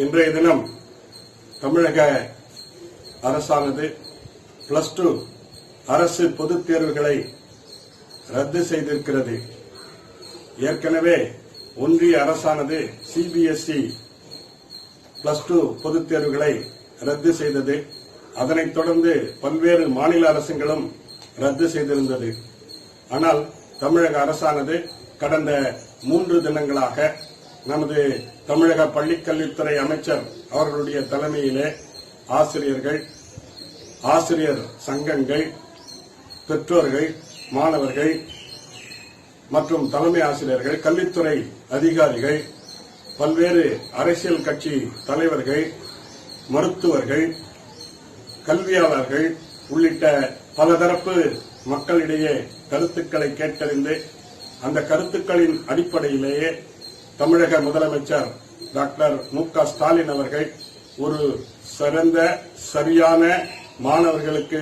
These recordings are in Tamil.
இன்றைய தினம் தமிழக அரசானது பிளஸ் டூ அரசு பொதுத் தேர்வுகளை ரத்து செய்திருக்கிறது. ஏற்கனவே ஒன்றிய அரசானது சிபிஎஸ்இ பிளஸ் டூ பொதுத் தேர்வுகளை ரத்து செய்தது. அதனைத் தொடர்ந்து பல்வேறு மாநில அரசுகளும் ரத்து செய்திருந்தது. ஆனால் தமிழக அரசானது கடந்த மூன்று தினங்களாக நமது தமிழக பள்ளிக்கல்வித்துறை அமைச்சர் அவர்களுடைய தலைமையிலே ஆசிரியர்கள் ஆசிரியர் சங்கங்கள் பெற்றோர்கள் மாணவர்கள் மற்றும் தலைமை ஆசிரியர்கள் கல்வித்துறை அதிகாரிகள் பல்வேறு அரசியல் கட்சி தலைவர்கள் மருத்துவர்கள் கல்வியாளர்கள் உள்ளிட்ட பலதரப்பு மக்களிடையே கருத்துக்களை கேட்டறிந்து அந்த கருத்துக்களின் அடிப்படையிலேயே தமிழக முதலமைச்சர் டாக்டர் மு க ஸ்டாலின் அவர்கள் ஒரு சிறந்த சரியான மாணவர்களுக்கு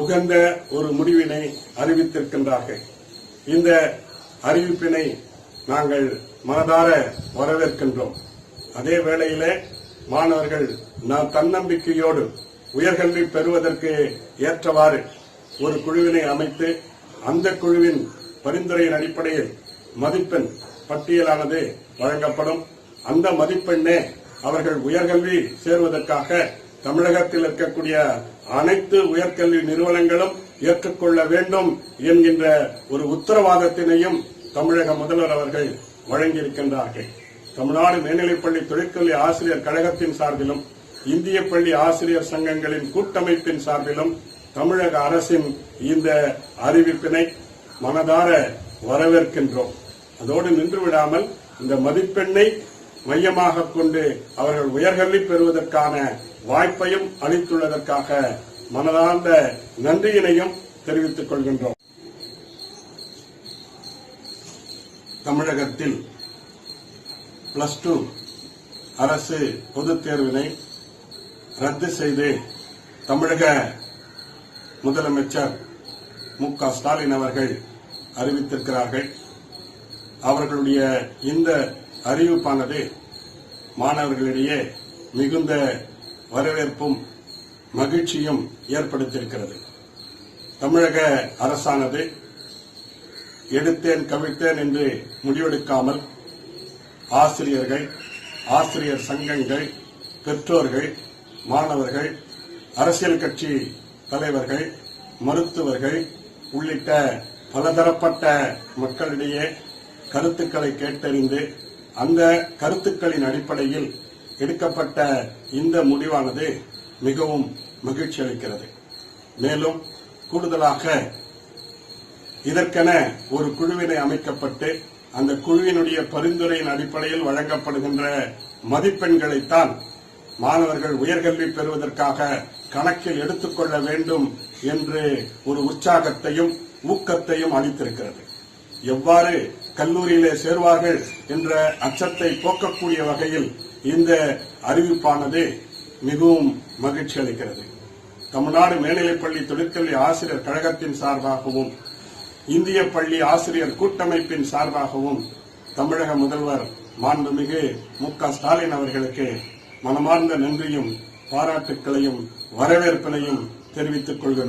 உகந்த ஒரு முடிவினை அறிவித்திருக்கின்றார்கள். இந்த அறிவிப்பினை நாங்கள் மனதார வரவேற்கின்றோம். அதே வேளையிலே மாணவர்கள் நாம் தன்னம்பிக்கையோடு உயர்கல்வி பெறுவதற்கு ஏற்றவாறு ஒரு குழுவினை அமைத்து அந்த குழுவின் பரிந்துரையின் அடிப்படையில் மதிப்பெண் பட்டியலானது வழங்கப்படும். அந்த மதிப்பெண்ணே அவர்கள் உயர்கல்வி சேர்வதற்காக தமிழகத்தில் இருக்கக்கூடிய அனைத்து உயர்கல்வி நிறுவனங்களும் ஏற்றுக்கொள்ள வேண்டும் என்கின்ற ஒரு உத்தரவாதத்தினையும் தமிழக முதல்வர் அவர்கள் வழங்கியிருக்கின்றார்கள். தமிழ்நாடு மேல்நிலைப்பள்ளி தொழிற்கல்வி ஆசிரியர் கழகத்தின் சார்பிலும் இந்திய பள்ளி ஆசிரியர் சங்கங்களின் கூட்டமைப்பின் சார்பிலும் தமிழக அரசின் இந்த அறிவிப்பினை மனதார வரவேற்கின்றோம். அதோடு நின்று விடாமல் இந்த மதிப்பெண்ணை மையமாக கொண்டு அவர்கள் உயர்கல்வி பெறுவதற்கான வாய்ப்பையும் அளித்துள்ளதற்காக மனதார்ந்த நன்றியினையும் தெரிவித்துக் கொள்கின்றோம். தமிழகத்தில் பிளஸ் டூ அரசு பொதுத் தேர்வினை ரத்து செய்து தமிழக முதலமைச்சர் மு க ஸ்டாலின் அவர்கள் அறிவித்திருக்கிறார்கள். அவர்களுடைய இந்த அறிவிப்பானது மாணவர்களிடையே மிகுந்த வரவேற்பும் மகிழ்ச்சியும் ஏற்படுத்தியிருக்கிறது. தமிழக அரசானது எடுத்தேன் கவிழ்த்தேன் என்று முடிவெடுக்காமல் ஆசிரியர்கள் ஆசிரியர் சங்கங்கள் பெற்றோர்கள் மாணவர்கள் அரசியல் கட்சி தலைவர்கள் மருத்துவர்கள் உள்ளிட்ட பலதரப்பட்ட மக்களிடையே கருத்துக்களை கேட்டறிந்து அந்த கருத்துக்களின் அடிப்படையில் எடுக்கப்பட்ட இந்த முடிவானது மிகவும் மகிழ்ச்சி அளிக்கிறது. மேலும் கூடுதலாக இதற்கென ஒரு குழுவினை அமைக்கப்பட்டு அந்த குழுவினுடைய பரிந்துரையின் அடிப்படையில் வழங்கப்படுகின்ற மதிப்பெண்களைத்தான் மாணவர்கள் உயர்கல்வி பெறுவதற்காக கணக்கில் எடுத்துக்கொள்ள வேண்டும் என்று ஒரு உற்சாகத்தையும் ஊக்கத்தையும் அளித்திருக்கிறது. எவ்வாறு கல்லூரியிலே சேர்வார்கள் என்ற அச்சத்தை போக்கக்கூடிய வகையில் இந்த அறிவிப்பானது மிகவும் மகிழ்ச்சி அளிக்கிறது. தமிழ்நாடு மேல்நிலைப்பள்ளி தொழிற்கல்வி ஆசிரியர் கழகத்தின் சார்பாகவும் இந்திய பள்ளி ஆசிரியர் கூட்டமைப்பின் சார்பாகவும் தமிழக முதல்வர் மாண்புமிகு மு க ஸ்டாலின் அவர்களுக்கு மனமார்ந்த நன்றியும் பாராட்டுக்களையும் வரவேற்பினையும் தெரிவித்துக் கொள்கின்றோம்.